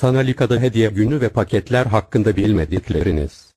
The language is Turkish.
Sanalika'da hediye günü ve paketler hakkında bilmedikleriniz.